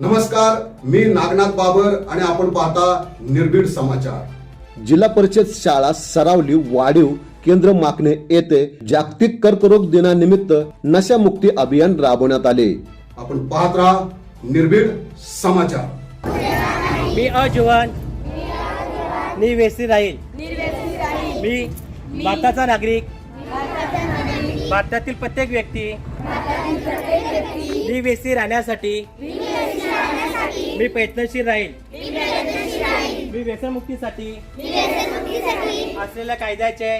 नमस्कार मी नागनाथ बाबर आणि आपण पाहता निर्भीड समाचार. जिल्हा परिषद शाळा सरावली वाढीव केंद्र मागणे येथे जागतिक कर्करोग दिनानिमित्त नशामुक्ती अभियान राबवण्यात आले. आपण पाहत राहा निर्भीड समाचार. मी अजुवन. निर्वेसी राहील. मी भारताचा नागरिक. भारतातील प्रत्येक व्यक्ती. निर्वेसी राहण्यासाठी. मी प्रयत्नशील राहील मी व्यसनमुक्तीसाठी असलेल्या कायद्याचे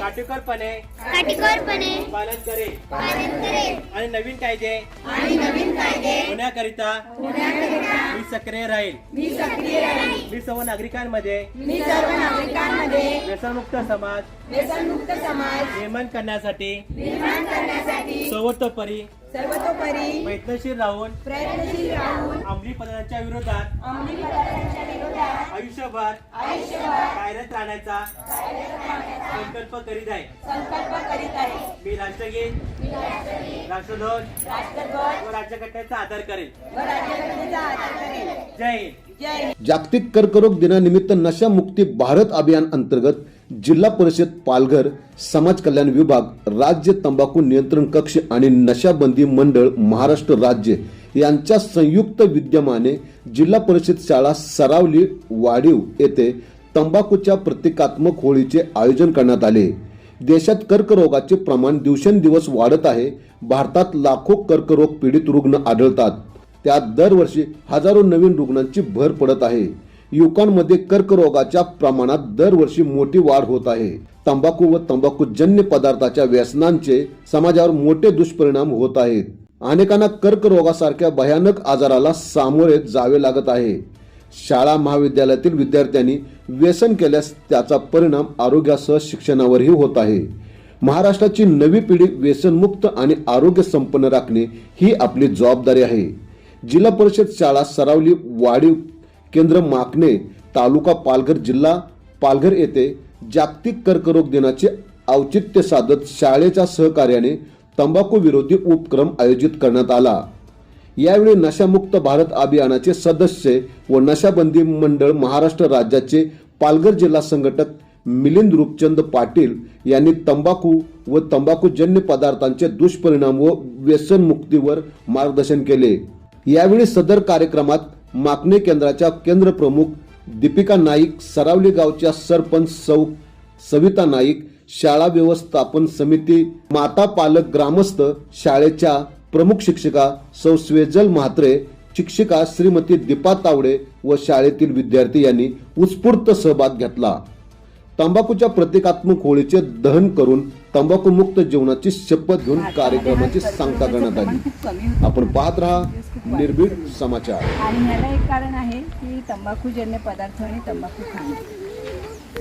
काटेकोरपणे काटेकोरपणे पालन करेल आणि नवीन कायदे आणि नवीन कायदे होण्याकरिता मी सक्रिय राहील मी सक्रिय राहील मी सर्व नागरिकांमध्ये व्यसनमुक्त समाज व्यसनमुक्त समाज निर्माण करण्यासाठी निर्माण करण्यासाठी सर्वतोपरी सर्वतोपरी प्रयत्नशील राहून प्रयत्नशील राहून अंमली पदार्थांच्या विरोधात अंमली पदार्थांच्या विरोधात आयुष्यभर आयुष्यभर कार्यरत राहण्याचा संकल्प करीत आहे. संकल्प करीत आहे. मी राष्ट्रगीत राष्ट्रध्वज राष्ट्रध्वज. व राज्यघटनेचा आदर करेल व राज्यघटनेचा आदर करेल. जागतिक कर्करोग दिनानिमित्त नशामुक्ती भारत अभियान अंतर्गत जिल्हा परिषद पालघर समाज कल्याण विभाग राज्य तंबाखू नियंत्रण कक्ष आणि नशाबंदी मंडळ महाराष्ट्र राज्य यांच्या संयुक्त विद्यमाने जिल्हा परिषद शाळा सरावली वाढीव येथे तंबाखूच्या प्रतिकात्मक होळीचे आयोजन करण्यात आले. देशात कर्करोगाचे प्रमाण दिवसेंदिवस वाढत आहे. भारतात लाखो कर्करोग पीडित रुग्ण आढळतात. त्यात दरवर्षी हजारो नवीन रुग्णांची भर पडत आहे. युवकांमध्ये कर्करोगाच्या प्रमाणात दरवर्षी मोठी वाढ होत आहे. तंबाखू व तंबाखूजन्य पदार्थाच्या व्यसनांचे समाजावर मोठे दुष्परिणाम होत आहेत. अनेकांना कर्करोगासारख्या भयानक आजाराला सामोरे जावे लागत आहे. शाळा महाविद्यालयातील विद्यार्थ्यांनी व्यसन केल्यास त्याचा परिणाम आरोग्यासह शिक्षणावरही होत आहे. महाराष्ट्राची नवी पिढी व्यसनमुक्त आणि आरोग्य संपन्न राखणे ही आपली जबाबदारी आहे. जिल्हा परिषद शाळा सरावली वाढीव केंद्र माकणे तालुका पालघर जिल्हा पालघर येथे जागतिक कर्करोग दिनाचे औचित्य साधत शाळेच्या सहकार्याने तंबाखू विरोधी उपक्रम आयोजित करण्यात आला. यावेळी नशामुक्त भारत अभियानाचे सदस्य व नशाबंदी मंडळ महाराष्ट्र राज्याचे पालघर जिल्हा संघटक मिलिंद रूपचंद पाटील यांनी तंबाखू व तंबाखूजन्य पदार्थांचे दुष्परिणाम व व्यसनमुक्तीवर मार्गदर्शन केले. यावेळी सदर कार्यक्रमात माकणे केंद्राच्या केंद्र प्रमुख दीपिका नाईक सरावली गावच्या सरपंच सौ सविता नाईक शाळा व्यवस्थापन समिती माता पालक ग्रामस्थ शाळेच्या प्रमुख शिक्षिका सौ स्वेजल म्हात्रे शिक्षिका श्रीमती दीपा तावडे व शाळेतील विद्यार्थी यांनी उत्स्फूर्त सहभाग घेतला. तंबाखूच्या प्रतिकात्मक होळीचे दहन करून तंबाखूमुक्त जीवनाची शपथ घेऊन कार्यक्रमाची सांगता करण्यात आली. आपण पाहत राहा. निर्भीड समाचार. आणि ह्याला एक कारण आहे की तंबाखूजन्य पदार्थ आणि तंबाखू खाणं.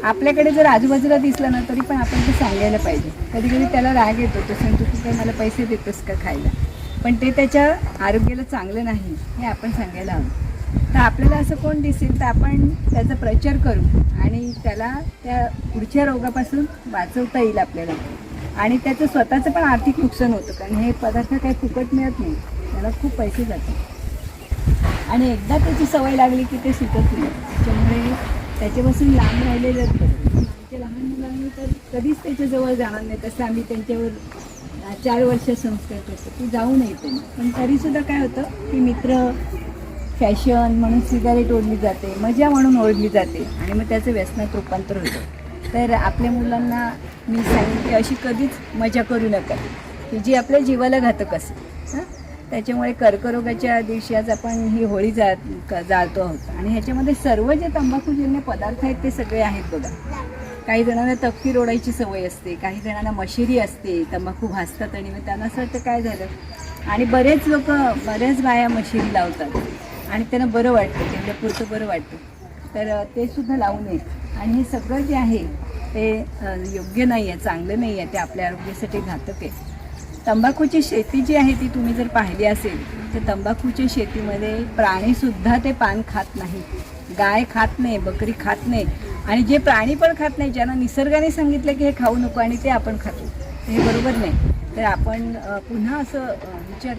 आपल्याकडे जर आजूबाजूला दिसलं ना तरी पण आपण ते सांगायला पाहिजे. कधी कधी त्याला राग येतो तो सांगतो तू काय मला पैसे देतोस का खायला? पण ते त्याच्या आरोग्याला चांगलं नाही हे आपण सांगायला हवं. तर आपल्याला असं कोण दिसेल तर आपण त्याचा प्रचार करू आणि त्याला त्या पुढच्या रोगापासून वाचवता येईल आपल्याला. आणि त्याचं स्वतःचं पण आर्थिक नुकसान होतं कारण हे पदार्थ काही फुकट मिळत नाही. त्याला खूप पैसे जातात. आणि एकदा त्याची सवय लागली की ते सुटत नाही. त्याच्यामुळे त्याच्यापासून लांब राहिलेलं बरं आमच्या लहान मुलांनी तर कधीच त्याच्याजवळ जाणार नाही. तसं आम्ही त्यांच्यावर चार वर्ष संस्कार करतो. की जाऊ नये त्यांना. पण तरीसुद्धा काय होतं की मित्र फॅशन म्हणून सिगारेट ओढली जाते मजा म्हणून ओढली जाते आणि मग त्याचं व्यसनात रूपांतर होतं. तर आपल्या मुलांना मी सांगेन की अशी कधीच मजा करू नका. की जी आपल्या जीवाला घातक असेल. त्याच्यामुळे कर्करोगाच्या दिवशी आज आपण ही होळी जा क- जाळतो आहोत. आणि ह्याच्यामध्ये सर्व जे तंबाखूजन्य पदार्थ आहेत ते सगळे आहेत बघा. काही जणांना तपकी रोडायची सवय असते काही जणांना मशिरी असते तंबाखू भासतात आणि मग त्यांना असं वाटतं काय झालं? आणि बरेच लोक बऱ्याच बाया मशिरी लावतात. आणि त्यांना बरं वाटतं तेवढं पुरतं बरं वाटतं. तर ते सुद्धा लावू नये आणि हे सगळं जे आहे ते योग्य नाही आहे चांगलं नाही आहे ते आपल्या आरोग्यासाठी घातक आहे. तंबाखूची शेती जी आहे ती तुम्ही जर पाहिली असेल तर तंबाखूच्या शेतीमध्ये प्राणीसुद्धा ते पान खात नाही गाय खात नाही बकरी खात नाही. आणि जे प्राणी पण खात नाही ज्यांना निसर्गाने सांगितलं की हे खाऊ नको आणि ते आपण खातो हे बरोबर नाही. तर आपण पुन्हा असं अ, विचार